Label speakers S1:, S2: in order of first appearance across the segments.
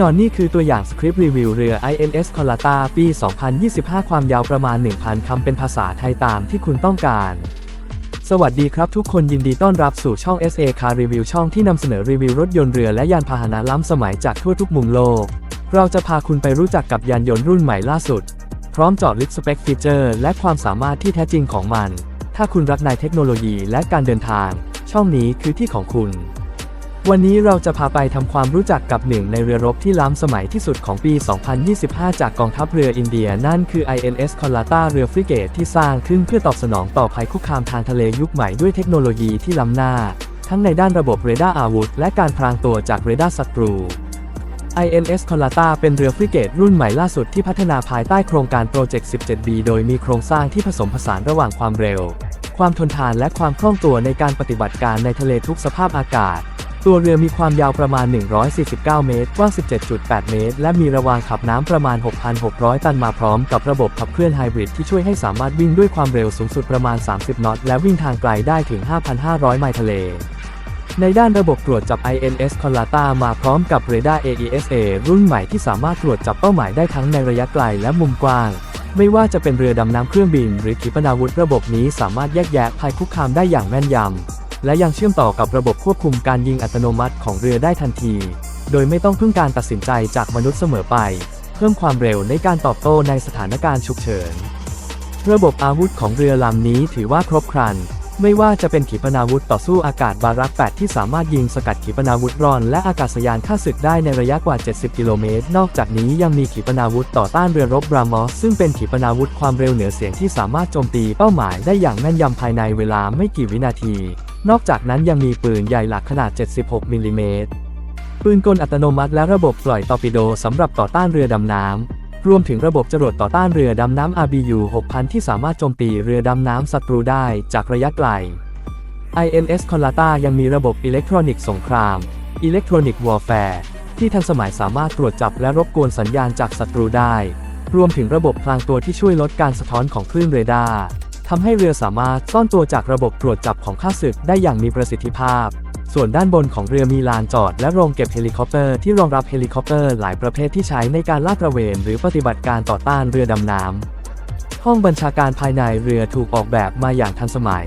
S1: นอนนี่คือตัวอย่างสคริปต์รีวิวเรือ INS c o l a t a ปี 2025 ความยาวประมาณ 1,000 คำเป็นภาษาไทยตามที่คุณต้องการ สวัสดีครับทุกคนยินดีต้อนรับสู่ช่อง SA Car Review ช่องที่นำเสนอรีวิวรถยนต์เรือและยานพาหนะล้ำสมัยจากทั่วทุกมุมโลก เราจะพาคุณไปรู้จักกับยานยนต์รุ่นใหม่ล่าสุด พร้อมจาะลึกสเปคฟีเจอร์และความสามารถที่แท้จริงของมัน ถ้าคุณรักในเทคโนโลยีและการเดินทาง ช่องนี้คือที่ของคุณ วันนี้เราจะพาไปทำความรู้จักกับหนึ่งในเรือรบที่ล้ำสมัยที่สุดของปี 2025 จากกองทัพเรืออินเดีย นั่นคือ INS c o l a t a เรือฟริเกตที่สร้างขึ้นเพื่อตอบสนองต่อภัยคุกคามทางทะเลยุคใหม่ด้วยเทคโนโลยีที่ล้ำหน้า ทั้งในด้านระบบเรดาร์อาวุธ และการพรางตัวจากเรดาร์ศัตรู INS c o l a t a เป็นเรือฟริเกตรุ่นใหม่ล่าสุดที่พัฒนาภายใต้โครงการโปรเจกต์ 17B โดยมีโครงสร้างที่ผสมผสานระหว่างความเร็ว ความทนทานและความคล่องตัวในการปฏิบัติการในทะเลทุกสภาพอากาศ ตัวเรือมีความยาวประมาณ 149 เมตร กว้าง 17.8 เมตร และมีระวางขับน้ำประมาณ 6,600 ตันมาพร้อมกับระบบขับเคลื่อนไฮบริดที่ช่วยให้สามารถวิ่งด้วยความเร็วสูงสุดประมาณ 30 นอต และวิ่งทางไกลได้ถึง 5,500 ไมล์ทะเลในด้านระบบตรวจจับ INS c o l a t a มาพร้อมกับเรดาร์ AESA รุ่นใหม่ที่สามารถตรวจจับเป้าหมายได้ทั้งในระยะไกลและมุมกว้าง ไม่ว่าจะเป็นเรือดำน้ำเครื่องบิน หรือขีปนาวุธระบบนี้สามารถแยกแยะภัยคุกคามได้อย่างแม่นยำ และยังเชื่อมต่อกับระบบควบคุมการยิงอัตโนมัติของเรือได้ทันที โดยไม่ต้องพึ่งการตัดสินใจจากมนุษย์เสมอไป เพิ่มความเร็วในการตอบโต้ในสถานการณ์ฉุกเฉิน ระบบอาวุธของเรือลำนี้ถือว่าครบครัน ไม่ว่าจะเป็นขีปนาวุธต่อสู้อากาศบารัก 8 ที่สามารถยิงสกัดขีปนาวุธรอน และอากาศยานฆ่าศึกได้ในระยะกว่า 70 กิโลเมตร นอกจากนี้ยังมีขีปนาวุธต่อต้านเรือรบบรามอสซึ่งเป็นขีปนาวุธความเร็วเหนือเสียงที่สามารถโจมตีเป้าหมายได้อย่างแม่นยำภายในเวลาไม่กี่วินาที นอกจากนั้นยังมีปืนใหญ่หลักขนาด 76 มิลลิเมตร ปืนกลอัตโนมัติและระบบปล่อยตอร์ปิโดสำหรับต่อต้านเรือดำน้ำ รวมถึงระบบจรวดต่อต้านเรือดำน้ำ RBU 6000 ที่สามารถโจมตีเรือดำน้ำศัตรูได้จากระยะไกล INS c o l a t a ยังมีระบบอิเล็กทรอนิกส์สงคราม Electronic Warfare ที่ทันสมัยสามารถตรวจจับและรบกวนสัญญาณจากศัตรูได้ รวมถึงระบบพลางตัวที่ช่วยลดการสะท้อนของคลื่นเรดาร์ ทำให้เรือสามารถซ่อนตัวจากระบบตรวจจับของข้าศึกได้อย่างมีประสิทธิภาพ ส่วนด้านบนของเรือมีลานจอดและโรงเก็บเฮลิคอปเตอร์ที่รองรับเฮลิคอปเตอร์หลายประเภทที่ใช้ในการลาดตระเวน หรือปฏิบัติการต่อต้านเรือดำน้ำห้องบัญชาการภายในเรือถูกออกแบบมาอย่างทันสมัย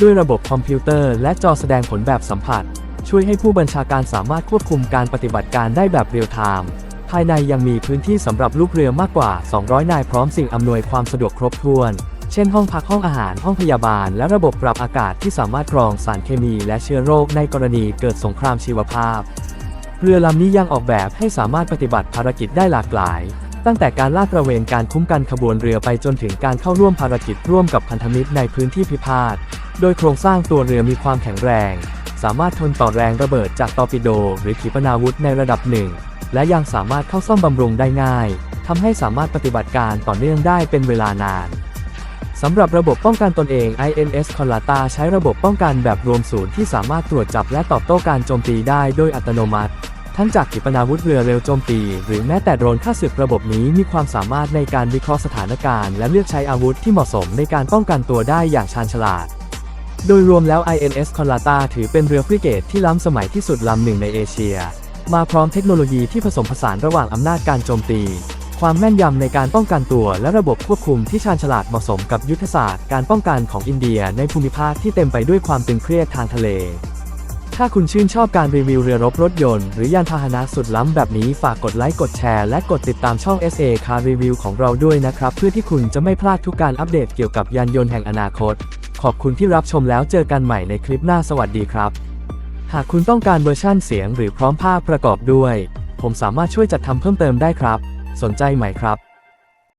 S1: ด้วยระบบคอมพิวเตอร์และจอแสดงผลแบบสัมผัส ช่วยให้ผู้บัญชาการสามารถควบคุมการปฏิบัติการได้แบบเรียลไทม์ภายในยังมีพื้นที่สำหรับลูกเรือมากกว่า 200 นายพร้อมสิ่งอำนวยความสะดวกครบถ้วน เช่นห้องพักห้องอาหารห้องพยาบาล และระบบปรับอากาศที่สามารถกรองสารเคมีและเชื้อโรคในกรณีเกิดสงครามชีวภาพ เรือลำนี้ยังออกแบบให้สามารถปฏิบัติภารกิจได้หลากหลาย ตั้งแต่การลาดตระเวนการคุ้มกันขบวนเรือไปจนถึงการเข้าร่วมภารกิจร่วมกับพันธมิตรในพื้นที่พิพาท โดยโครงสร้างตัวเรือมีความแข็งแรง สามารถทนต่อแรงระเบิดจากตอร์ปิโด หรือขีปนาวุธในระดับหนึ่ง และยังสามารถเข้าซ่อมบำรุงได้ง่ายทำให้สามารถปฏิบัติการต่อเนื่องได้เป็นเวลานาน สำหรับระบบป้องกันตนเอง INS c o l a t a ใช้ระบบป้องกันแบบรวมศูนย์ที่สามารถตรวจจับและตอบโต้การโจมตีได้โดยอัตโนมัติ ทั้งจากขีปนาวุธเรือเร็วโจมตี หรือแม้แต่โดรนฆ่าศึกระบบนี้มีความสามารถในการวิเคราะห์สถานการณ์และเลือกใช้อาวุธที่เหมาะสมในการป้องกันตัวได้อย่างชาญฉลาด โดยรวมแล้ว INS c o l a t a ถือเป็นเรือฟริเกตที่ล้ำสมัยที่สุดลำหนึ่งในเอเชีย มาพร้อมเทคโนโลยีที่ผสมผสานระหว่างอำนาจการโจมตี ความแม่นยำในการป้องกันตัวและระบบควบคุมที่ชาญฉลาดเหมาะสมกับยุทธศาสตร์การป้องกันของอินเดียในภูมิภาคที่เต็มไปด้วยความตึงเครียดทางทะเล ถ้าคุณชื่นชอบการรีวิวเรือรบรถยนต์ หรือยานพาหนะสุดล้ำแบบนี้ฝากกดไลค์กดแชร์และกดติดตามช่อง SA Car Review ของเราด้วยนะครับ เพื่อที่คุณจะไม่พลาดทุกการอัปเดตเกี่ยวกับยานยนต์แห่งอนาคต ขอบคุณที่รับชมแล้วเจอกันใหม่ในคลิปหน้าสวัสดีครับ หากคุณต้องการเวอร์ชั่นเสียง หรือพร้อมภาพประกอบด้วย ผมสามารถช่วยจัดทำเพิ่มเติมได้ครับ สนใจไหมครับ